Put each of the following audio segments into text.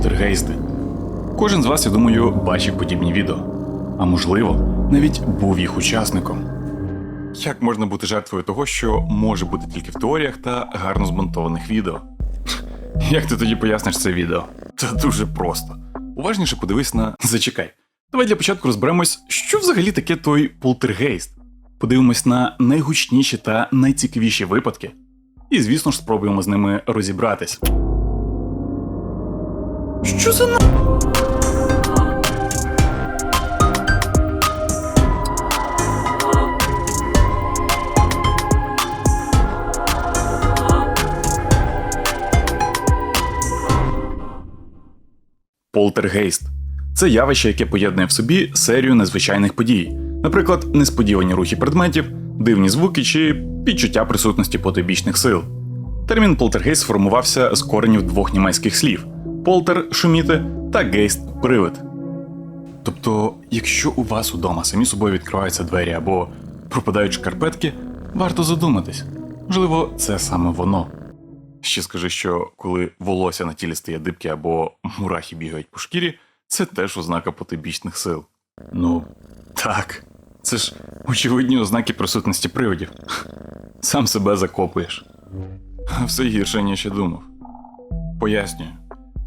полтергейсти. Кожен з вас, я думаю, бачив подібні відео, а можливо, навіть був їх учасником. Як можна бути жертвою того, що може бути тільки в теоріях та гарно змонтованих відео? Як ти тоді поясниш це відео? Та дуже просто. Уважніше подивись на. Зачекай. Давай для початку розберемось, що взагалі таке той полтергейст. Подивимось на найгучніші та найцікавіші випадки. І, звісно ж, спробуємо з ними розібратись. Що за на. Полтергейст це явище, яке поєднує в собі серію незвичайних подій, наприклад, несподівані рухи предметів, дивні звуки чи відчуття присутності потойбічних сил. Термін полтергейст сформувався з коренів двох німецьких слів: полтер шуміти та гейст привид. Тобто, якщо у вас удома самі собою відкриваються двері або пропадають шкарпетки, варто задуматись. Можливо, це саме воно. Ще скажи, що коли волосся на тілі стає дибки або мурахи бігають по шкірі, це теж ознака потойбічних сил. Ну, так. Це ж очевидні ознаки присутності привидів. Сам себе закопуєш. Все гірше, ніж я думав. Пояснюю,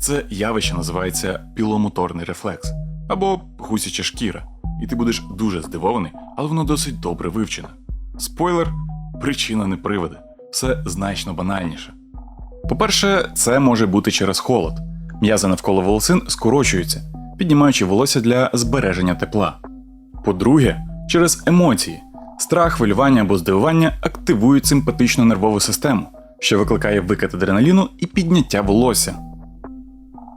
це явище називається піломоторний рефлекс або гусяча шкіра, і ти будеш дуже здивований, але воно досить добре вивчене. Спойлер, причина не привиди, все значно банальніше. По-перше, це може бути через холод. М'язи навколо волосин скорочуються, піднімаючи волосся для збереження тепла. По-друге, через емоції. Страх, хвилювання або здивування активують симпатичну нервову систему, що викликає викид адреналіну і підняття волосся.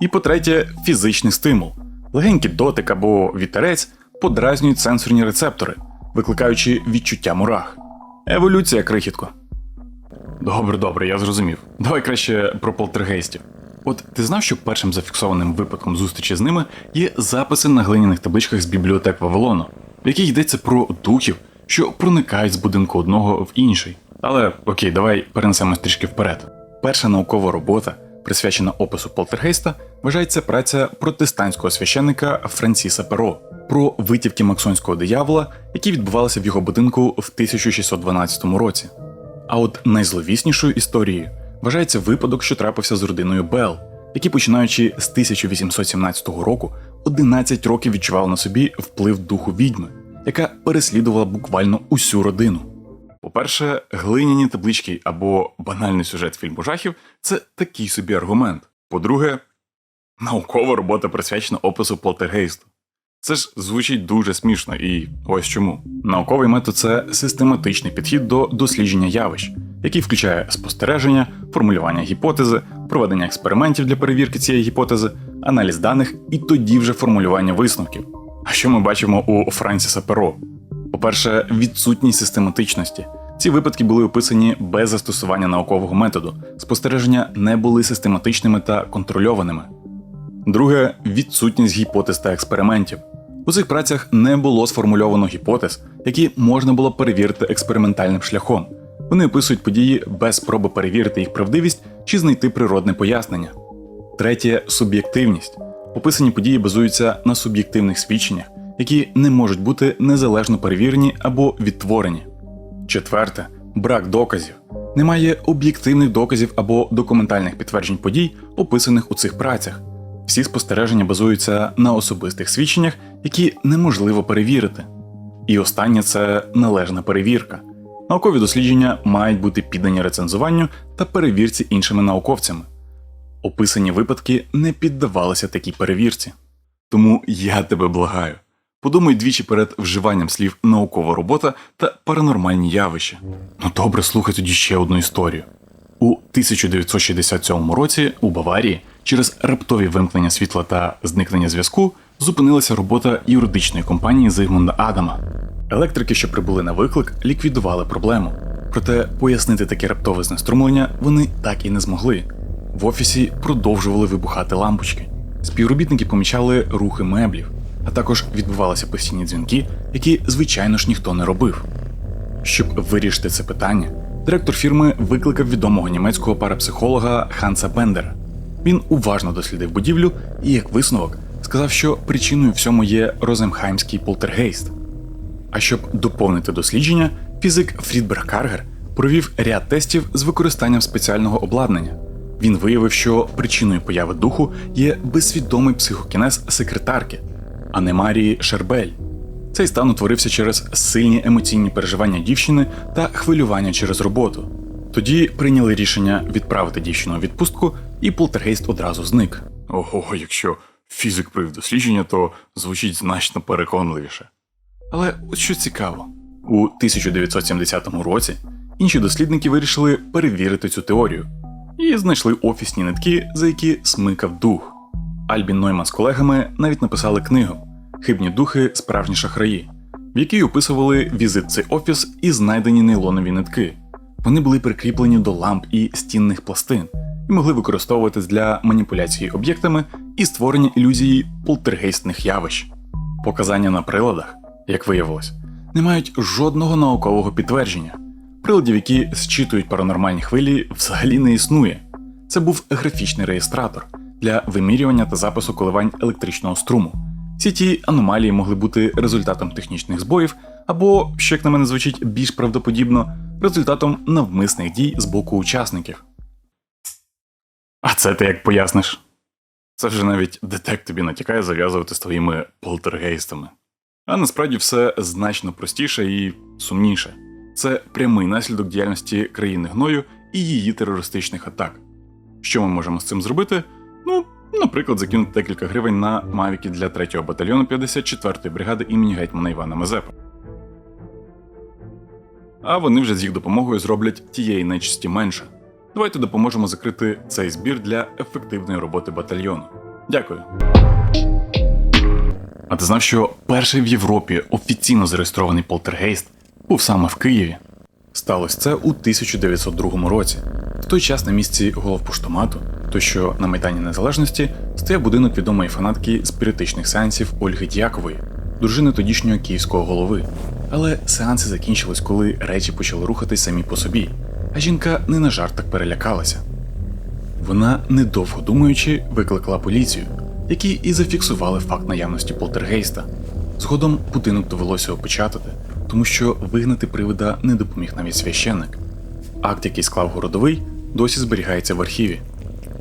І по-третє, фізичний стимул. Легенький дотик або вітерець подразнюють сенсорні рецептори, викликаючи відчуття мурах. Еволюція крихітко. Добре, добре, я зрозумів. Давай краще про полтергейстів. От ти знав, що першим зафіксованим випадком зустрічі з ними є записи на глиняних табличках з бібліотек Вавилону, в яких йдеться про духів, що проникають з будинку одного в інший. Але окей, давай перенесемось трішки вперед. Перша наукова робота, присвячена опису полтергейста, вважається праця протестантського священника Франсіса Перо про витівки максонського диявола, які відбувалися в його будинку в 1612 році. А от найзловіснішою історією вважається випадок, що трапився з родиною Бел, які, починаючи з 1817 року, 11 років відчували на собі вплив духу відьми, яка переслідувала буквально усю родину. По-перше, глиняні таблички або банальний сюжет фільму жахів це такий собі аргумент. По-друге, наукова робота присвячена опису полтергейсту. Це ж звучить дуже смішно, і ось чому. Науковий метод це систематичний підхід до дослідження явищ, який включає спостереження, формулювання гіпотези, проведення експериментів для перевірки цієї гіпотези, аналіз даних і тоді вже формулювання висновків. А що ми бачимо у Франсіса Перо? По-перше, відсутність систематичності. Ці випадки були описані без застосування наукового методу, спостереження не були систематичними та контрольованими. Друге відсутність гіпотез та експериментів. У цих працях не було сформульовано гіпотез, які можна було перевірити експериментальним шляхом. Вони описують події без спроби перевірити їх правдивість чи знайти природне пояснення. Третє суб'єктивність. Описані події базуються на суб'єктивних свідченнях, які не можуть бути незалежно перевірені або відтворені. Четверте брак доказів. Немає об'єктивних доказів або документальних підтверджень подій, описаних у цих працях. Всі спостереження базуються на особистих свідченнях, які неможливо перевірити. І останнє це належна перевірка. Наукові дослідження мають бути піддані рецензуванню та перевірці іншими науковцями. Описані випадки не піддавалися такій перевірці. Тому я тебе благаю. Подумай двічі перед вживанням слів наукова робота та паранормальні явища. Ну добре, слухай тоді ще одну історію. У 1967 році у Баварії через раптові вимкнення світла та зникнення зв'язку зупинилася робота юридичної компанії Зигмунда Адама. Електрики, що прибули на виклик, ліквідували проблему. Проте пояснити таке раптове знеструмлення вони так і не змогли. В офісі продовжували вибухати лампочки. Співробітники помічали рухи меблів, а також відбувалися постійні дзвінки, які, звичайно ж, ніхто не робив. Щоб вирішити це питання, директор фірми викликав відомого німецького парапсихолога Ханса Бендера. Він уважно дослідив будівлю і, як висновок, сказав, що причиною всьому є Розенхаймський полтергейст. А щоб доповнити дослідження, фізик Фрідберг Каргер провів ряд тестів з використанням спеціального обладнання. Він виявив, що причиною появи духу є безсвідомий психокінез секретарки Анемарії Шербель. Цей стан утворився через сильні емоційні переживання дівчини та хвилювання через роботу. Тоді прийняли рішення відправити дівчину у відпустку, і полтергейст одразу зник. Ого, якщо фізик провів дослідження, то звучить значно переконливіше. Але от що цікаво, у 1970 році інші дослідники вирішили перевірити цю теорію і знайшли офісні нитки, за які смикав дух. Альбін Нойман з колегами навіть написали книгу Хибні духи справжні шахраї, в якій описували візит в цей офіс і знайдені нейлонові нитки. Вони були прикріплені до ламп і стінних пластин і могли використовуватись для маніпуляції об'єктами і створення ілюзії полтергейстних явищ. Показання на приладах, як виявилось, не мають жодного наукового підтвердження. Приладів, які зчитують паранормальні хвилі, взагалі не існує. Це був графічний реєстратор для вимірювання та запису коливань електричного струму. Всі ті аномалії могли бути результатом технічних збоїв або, що як на мене звучить більш правдоподібно, результатом навмисних дій з боку учасників. А це ти як поясниш? Це вже навіть детект тобі натякає зав'язувати з твоїми полтергейстами. А насправді все значно простіше і сумніше. Це прямий наслідок діяльності країни гною і її терористичних атак. Що ми можемо з цим зробити? Наприклад, закинути декілька гривень на мавіки для 3-го батальйону 54-ї бригади імені гетьмана Івана Мазепа. А вони вже з їх допомогою зроблять тієї нечисті менше. Давайте допоможемо закрити цей збір для ефективної роботи батальйону. Дякую. А ти знав, що перший в Європі офіційно зареєстрований полтергейст був саме в Києві? Сталося це у 1902 році. В той час на місці головпоштомату, то що на Майдані Незалежності, стояв будинок відомої фанатки спіритичних сеансів Ольги Дякової, дружини тодішнього київського голови. Але сеанси закінчились, коли речі почали рухатись самі по собі, а жінка не на жартах перелякалася. Вона, недовго думаючи, викликала поліцію, які і зафіксували факт наявності полтергейста. Згодом будинок довелося опечатати, тому що вигнати привида не допоміг навіть священник. Акт, який склав городовий, досі зберігається в архіві.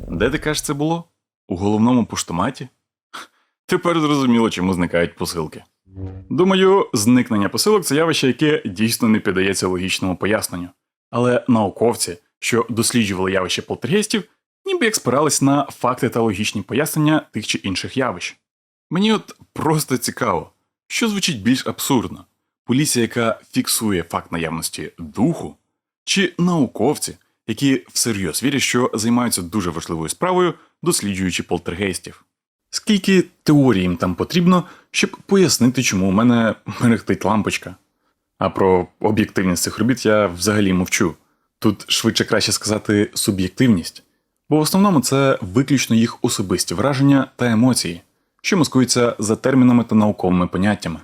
Де ти кажеш це було? У головному поштоматі? Тепер зрозуміло, чому зникають посилки. Думаю, зникнення посилок це явище, яке дійсно не піддається логічному поясненню. Але науковці, що досліджували явище полтергейстів, ніби як спирались на факти та логічні пояснення тих чи інших явищ. Мені от просто цікаво, що звучить більш абсурдно: поліція, яка фіксує факт наявності духу, чи науковці, які всерйоз вірять, що займаються дуже важливою справою, досліджуючи полтергейстів. Скільки теорій їм там потрібно, щоб пояснити, чому у мене мерехтить лампочка. А про об'єктивність цих робіт я взагалі мовчу. Тут швидше краще сказати суб'єктивність, бо в основному це виключно їх особисті враження та емоції, що маскуються за термінами та науковими поняттями.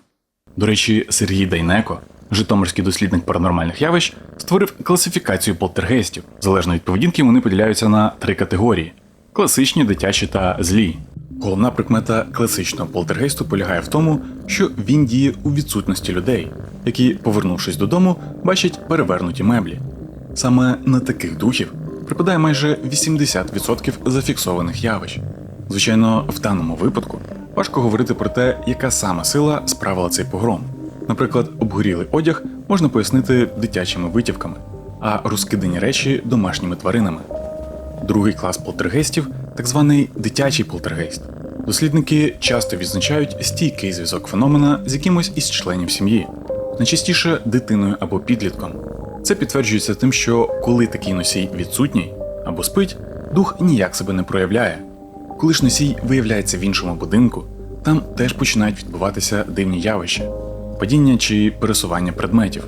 До речі, Сергій Дайнеко, житомирський дослідник паранормальних явищ, створив класифікацію полтергейстів. Залежно від поведінки вони поділяються на три категорії: класичні, дитячі та злі. Головна прикмета класичного полтергейсту полягає в тому, що він діє у відсутності людей, які, повернувшись додому, бачать перевернуті меблі. Саме на таких духів припадає майже 80% зафіксованих явищ. Звичайно, в даному випадку важко говорити про те, яка саме сила справила цей погром. Наприклад, обгорілий одяг можна пояснити дитячими витівками, а розкидані речі домашніми тваринами. Другий клас полтергейстів так званий дитячий полтергейст. Дослідники часто відзначають стійкий зв'язок феномена з якимось із членів сім'ї, найчастіше дитиною або підлітком. Це підтверджується тим, що коли такий носій відсутній або спить, дух ніяк себе не проявляє. Коли ж носій виявляється в іншому будинку, там теж починають відбуватися дивні явища, падіння чи пересування предметів.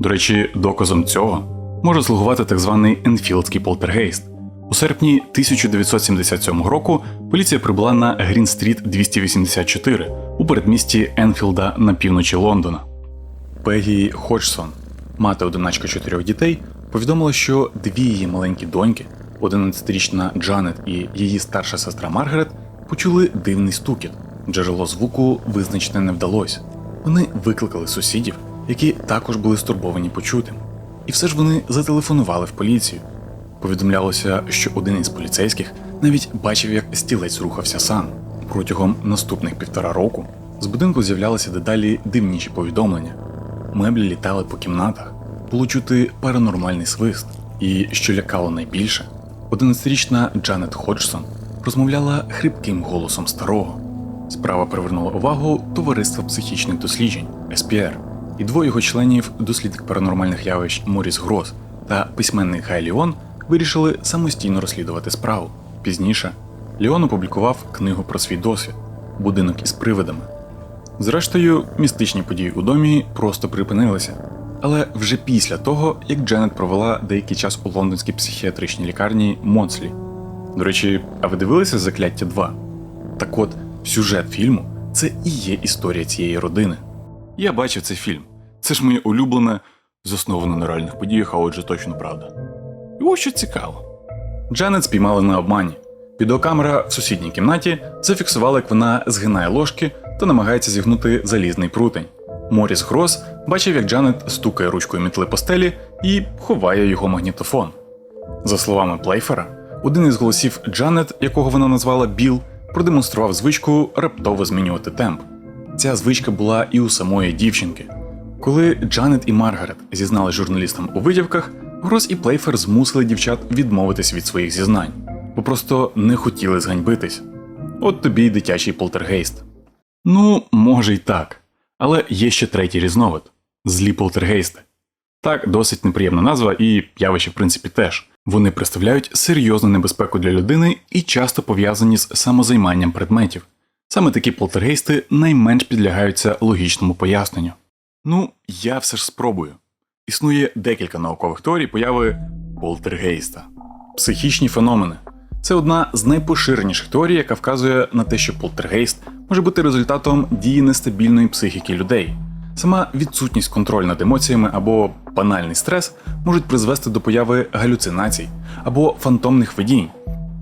До речі, доказом цього може слугувати так званий Енфілдський полтергейст. У серпні 1977 року поліція прибула на Грін-стріт 284 у передмісті Енфілда на півночі Лондона. Пегі Ходжсон, мати одиначка чотирьох дітей, повідомила, що дві її маленькі доньки 11-річна Джанет і її старша сестра Маргарет почули дивний стукіт. Джерело звуку визначити не вдалося. Вони викликали сусідів, які також були стурбовані почутим. І все ж вони зателефонували в поліцію. Повідомлялося, що один із поліцейських навіть бачив, як стілець рухався сам. Протягом наступних півтора року з будинку з'являлися дедалі дивніші повідомлення. Меблі літали по кімнатах, було чути паранормальний свист. І що лякало найбільше, 11-річна Джанет Ходжсон розмовляла хрипким голосом старого. Справа привернула увагу товариства психічних досліджень СПР, і двоє його членів, дослідник паранормальних явищ Моріс Грос та письменник Гай Ліон, вирішили самостійно розслідувати справу. Пізніше Ліон опублікував книгу про свій досвід Будинок із привидами. Зрештою, містичні події у домі просто припинилися. Але вже після того, як Дженет провела деякий час у лондонській психіатричній лікарні Монслі. До речі, а ви дивилися закляття 2? Так от, сюжет фільму це і є історія цієї родини. Я бачив цей фільм. Це ж моє улюблене, засноване на реальних подіях, а отже точно правда. І ось що цікаво. Джанет спіймали на обмані. Відеокамера в сусідній кімнаті зафіксувала, як вона згинає ложки та намагається зігнути залізний прутень. Моріс Грос бачив, як Джанет стукає ручкою мітли по стелі і ховає його магнітофон. За словами Плейфера, один із голосів Джанет, якого вона назвала Біл, продемонстрував звичку раптово змінювати темп. Ця звичка була і у самої дівчинки. Коли Джанет і Маргарет зізнали журналістам у витівках, Грос і Плейфер змусили дівчат відмовитись від своїх зізнань, бо просто не хотіли зганьбитись. От тобі й дитячий полтергейст. Ну, може й так. Але є ще третій різновид злі полтергейсти. Так, досить неприємна назва, і явище, в принципі, теж. Вони представляють серйозну небезпеку для людини і часто пов'язані з самозайманням предметів. Саме такі полтергейсти найменш підлягаються логічному поясненню. Ну, я все ж спробую. Існує декілька наукових теорій появи полтергейста. Психічні феномени. Це одна з найпоширеніших теорій, яка вказує на те, що полтергейст може бути результатом дії нестабільної психіки людей. Сама відсутність контролю над емоціями або банальний стрес можуть призвести до появи галюцинацій або фантомних видінь,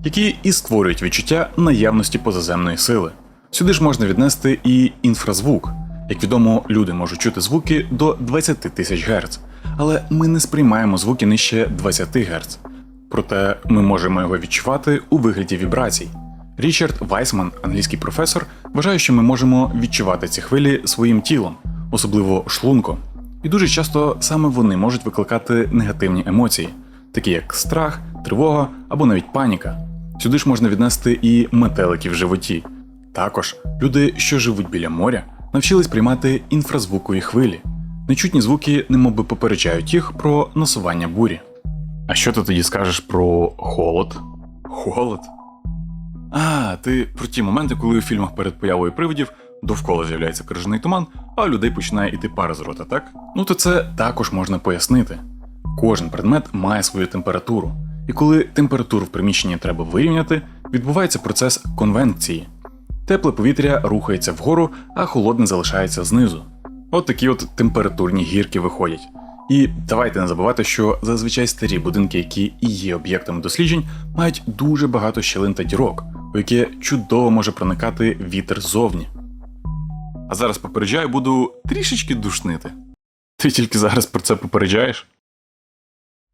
які і створюють відчуття наявності позаземної сили. Сюди ж можна віднести і інфразвук. Як відомо, люди можуть чути звуки до 20 тисяч Гц, але ми не сприймаємо звуки нижче 20 Гц. Проте ми можемо його відчувати у вигляді вібрацій. Річард Вайсман, англійський професор, вважає, що ми можемо відчувати ці хвилі своїм тілом, особливо шлунком. І дуже часто саме вони можуть викликати негативні емоції, такі як страх, тривога або навіть паніка. Сюди ж можна віднести і метелики в животі. Також люди, що живуть біля моря, навчились приймати інфразвукові хвилі. Нечутні звуки немовби попереджають їх про насування бурі. А що ти тоді скажеш про холод? Холод? А, ти про ті моменти, коли у фільмах перед появою привидів довкола з'являється крижаний туман, а у людей починає іти пара з рота, так? Ну то це також можна пояснити. Кожен предмет має свою температуру, і коли температуру в приміщенні треба вирівняти, відбувається процес конвенції. Тепле повітря рухається вгору, а холодне залишається знизу. От такі от температурні гірки виходять. І давайте не забувати, що зазвичай старі будинки, які і є об'єктами досліджень, мають дуже багато щілин та дірок, у яке чудово може проникати вітер ззовні. А зараз попереджаю, буду трішечки душнити. Ти тільки зараз про це попереджаєш?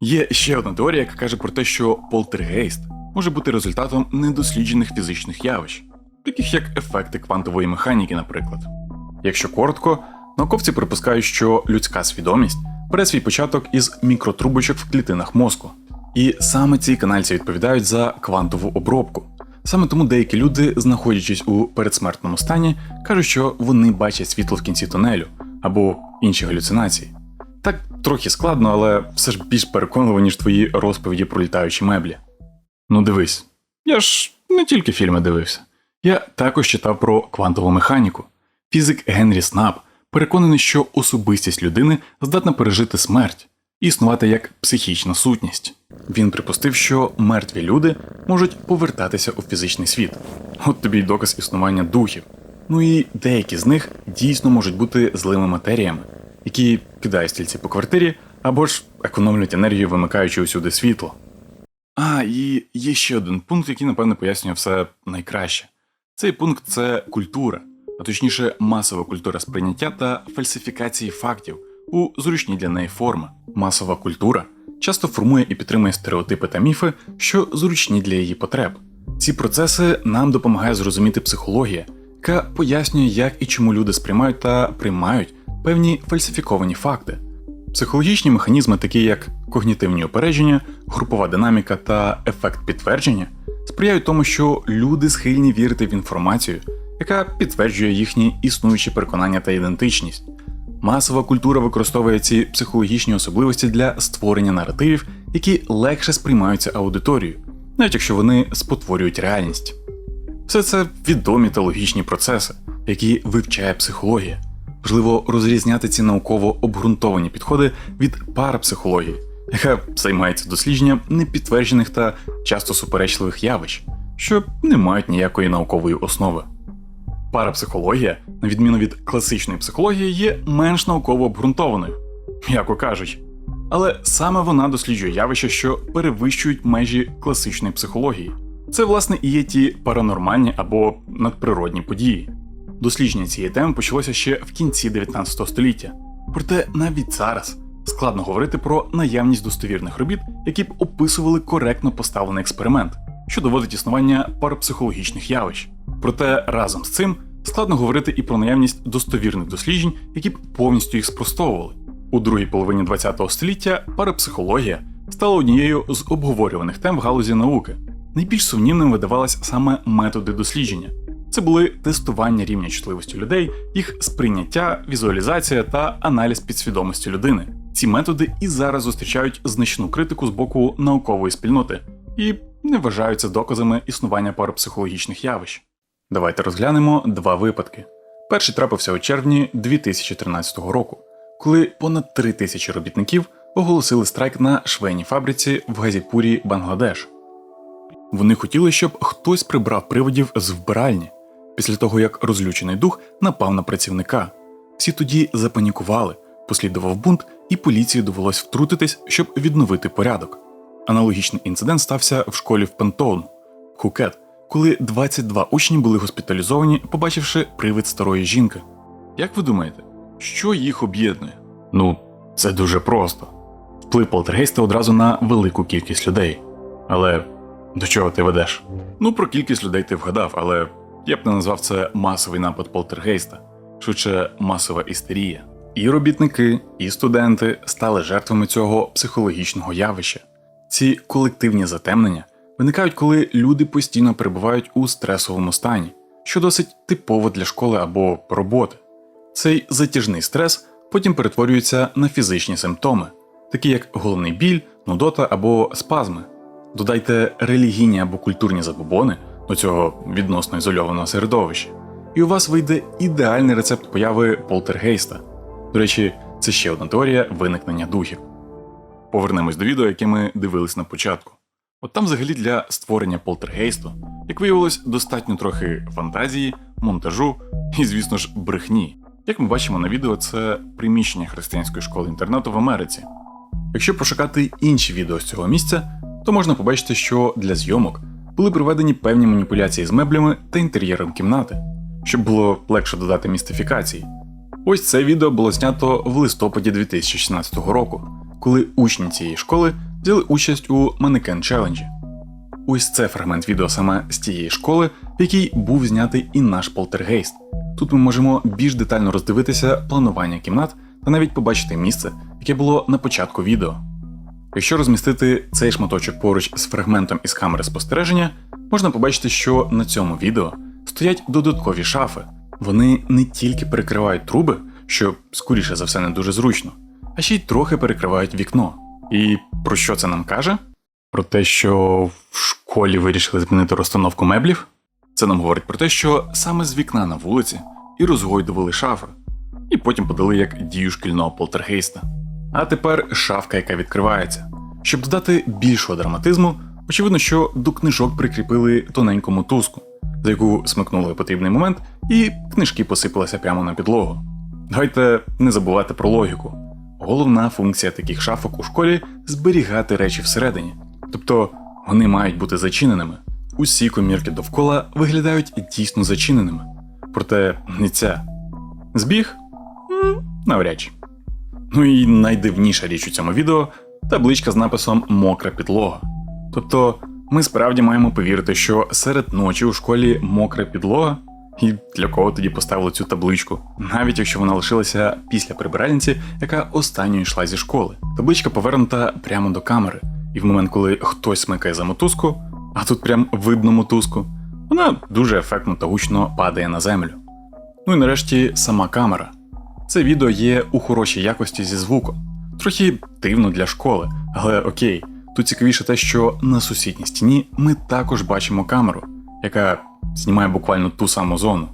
Є ще одна теорія, яка каже про те, що полтергейст може бути результатом недосліджених фізичних явищ, таких як ефекти квантової механіки, наприклад. Якщо коротко, науковці припускають, що людська свідомість бере свій початок із мікротрубочок в клітинах мозку. І саме ці канальці відповідають за квантову обробку. Саме тому деякі люди, знаходячись у передсмертному стані, кажуть, що вони бачать світло в кінці тунелю або інші галюцинації. Так трохи складно, але все ж більш переконливо, ніж твої розповіді про літаючі меблі. Ну дивись, я ж не тільки фільми дивився. Я також читав про квантову механіку. Фізик Генрі Снап переконаний, що особистість людини здатна пережити смерть і існувати як психічна сутність. Він припустив, що мертві люди можуть повертатися у фізичний світ. От тобі й доказ існування духів. Ну і деякі з них дійсно можуть бути злими матеріями, які кидають стільці по квартирі або ж економлюють енергію, вимикаючи усюди світло. А, і є ще один пункт, який, напевно, пояснює все найкраще. Цей пункт це культура, а точніше, масова культура сприйняття та фальсифікації фактів у зручній для неї форми. Масова культура часто формує і підтримує стереотипи та міфи, що зручні для її потреб. Ці процеси нам допомагає зрозуміти психологія, яка пояснює, як і чому люди сприймають та приймають певні фальсифіковані факти. Психологічні механізми, такі як когнітивні упередження, групова динаміка та ефект підтвердження, сприяють тому, що люди схильні вірити в інформацію, яка підтверджує їхні існуючі переконання та ідентичність. Масова культура використовує ці психологічні особливості для створення наративів, які легше сприймаються аудиторією, навіть якщо вони спотворюють реальність. Все це відомі та логічні процеси, які вивчає психологія. Важливо розрізняти ці науково обґрунтовані підходи від парапсихології, яка займається дослідженням непідтверджених та часто суперечливих явищ, що не мають ніякої наукової основи. Парапсихологія, на відміну від класичної психології, є менш науково обґрунтованою, м'яко кажучи. Але саме вона досліджує явища, що перевищують межі класичної психології. Це, власне, і є ті паранормальні або надприродні події. Дослідження цієї теми почалося ще в кінці 19 століття. Проте навіть зараз складно говорити про наявність достовірних робіт, які б описували коректно поставлений експеримент, що доводить існування парапсихологічних явищ. Проте разом з цим складно говорити і про наявність достовірних досліджень, які б повністю їх спростовували. У другій половині ХХ століття парапсихологія стала однією з обговорюваних тем в галузі науки. Найбільш сумнівним видавалися саме методи дослідження. Це були тестування рівня чутливості людей, їх сприйняття, візуалізація та аналіз підсвідомості людини. Ці методи і зараз зустрічають значну критику з боку наукової спільноти і не вважаються доказами існування парапсихологічних явищ. Давайте розглянемо два випадки. Перший трапився у червні 2013 року, коли понад 3 тисячі робітників оголосили страйк на швейній фабриці в Газіпурі, Бангладеш. Вони хотіли, щоб хтось прибрав приводів з вбиральні після того, як розлючений дух напав на працівника. Всі тоді запанікували, послідував бунт, і поліції довелось втрутитись, щоб відновити порядок. Аналогічний інцидент стався в школі в Пентоун, Хукет, коли 22 учні були госпіталізовані, побачивши привид старої жінки. Як ви думаєте, що їх об'єднує? Ну, це дуже просто. Вплив полтергейста одразу на велику кількість людей. Але до чого ти ведеш? Ну, про кількість людей ти вгадав, але я б не назвав це масовий напад полтергейста, швидше масова істерія. І робітники, і студенти стали жертвами цього психологічного явища. Ці колективні затемнення виникають, коли люди постійно перебувають у стресовому стані, що досить типово для школи або роботи. Цей затяжний стрес потім перетворюється на фізичні симптоми, такі як головний біль, нудота або спазми. Додайте релігійні або культурні забобони до цього відносно ізольованого середовища, і у вас вийде ідеальний рецепт появи полтергейста. До речі, це ще одна теорія виникнення духів. Повернемось до відео, яке ми дивились на початку. От там взагалі для створення полтергейсту, як виявилось, достатньо трохи фантазії, монтажу і, звісно ж, брехні. Як ми бачимо на відео, це приміщення християнської школи інтернату в Америці. Якщо пошукати інші відео з цього місця, то можна побачити, що для зйомок були проведені певні маніпуляції з меблями та інтер'єром кімнати, щоб було легше додати містифікації. Ось це відео було знято в листопаді 2016 року, коли учні цієї школи взяли участь у манекен челенджі. Ось це фрагмент відео саме з тієї школи, в якій був знятий і наш полтергейст. Тут ми можемо більш детально роздивитися планування кімнат та навіть побачити місце, яке було на початку відео. Якщо розмістити цей шматочок поруч з фрагментом із камери спостереження, можна побачити, що на цьому відео стоять додаткові шафи. Вони не тільки перекривають труби, що скоріше за все не дуже зручно, а ще й трохи перекривають вікно. І про що це нам каже? Про те, що в школі вирішили змінити розстановку меблів? Це нам говорить про те, що саме з вікна на вулиці і розгойдували шафи, і потім подали як дію шкільного полтергейста. А тепер шафка, яка відкривається. Щоб додати більшого драматизму, очевидно, що до книжок прикріпили тоненьку мотузку, за яку смикнули потрібний момент, і книжки посипалися прямо на підлогу. Давайте не забувати про логіку. Головна функція таких шафок у школі зберігати речі всередині. Тобто Вони мають бути зачиненими. Усі комірки довкола виглядають дійсно зачиненими. Проте не ця. Збіг? Навряд чи. Ну і найдивніша річ у цьому відео табличка з написом Мокра підлога. Тобто, ми справді маємо повірити, що серед ночі у школі мокра підлога. І для кого тоді поставили цю табличку, навіть якщо вона лишилася після прибиральниці, яка останньою йшла зі школи. Табличка повернута прямо до камери, і в момент, коли хтось смикає за мотузку, а тут прям видно мотузку, вона дуже ефектно та гучно падає на землю. Ну і нарешті сама камера. Це відео є у хорошій якості зі звуком. Трохи дивно для школи, але окей, тут цікавіше те, що на сусідній стіні ми також бачимо камеру, яка знімає буквально ту саму зону.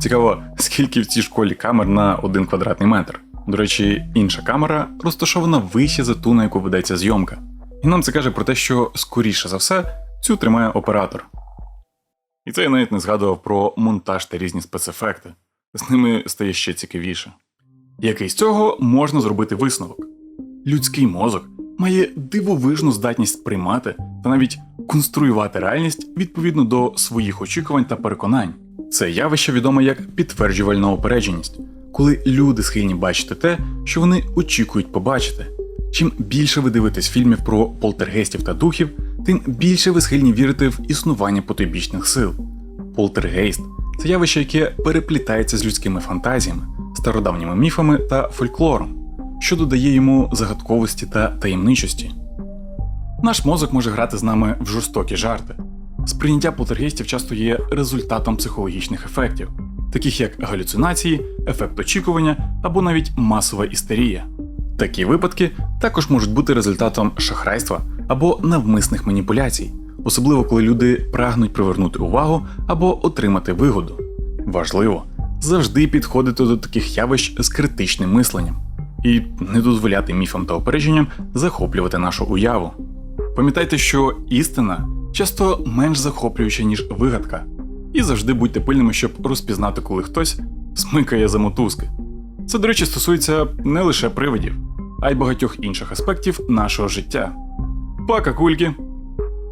Цікаво, скільки в цій школі камер на один квадратний метр. До речі, інша камера розташована вище за ту, на яку ведеться зйомка. І нам це каже про те, що скоріше за все цю тримає оператор. І це я навіть не згадував про монтаж та різні спецефекти. З ними стає ще цікавіше. Який з цього можна зробити висновок? Людський мозок має дивовижну здатність приймати та навіть конструювати реальність відповідно до своїх очікувань та переконань. Це явище відоме як підтверджувальна опередженість, коли люди схильні бачити те, що вони очікують побачити. Чим більше ви дивитесь фільмів про полтергейстів та духів, тим більше ви схильні вірити в існування потойбічних сил. Полтергейст це явище, яке переплітається з людськими фантазіями, стародавніми міфами та фольклором, що додає йому загадковості та таємничості. Наш мозок може грати з нами в жорстокі жарти. Сприйняття полтергейстів часто є результатом психологічних ефектів, таких як галюцинації, ефект очікування або навіть масова істерія. Такі випадки також можуть бути результатом шахрайства або навмисних маніпуляцій, особливо коли люди прагнуть привернути увагу або отримати вигоду. Важливо завжди підходити до таких явищ з критичним мисленням і не дозволяти міфам та опередженням захоплювати нашу уяву. Пам'ятайте, що істина часто менш захоплююча, ніж вигадка, і завжди будьте пильними, щоб розпізнати, коли хтось смикає за мотузки. Це, до речі, стосується не лише привидів, а й багатьох інших аспектів нашого життя. Пока, кульки!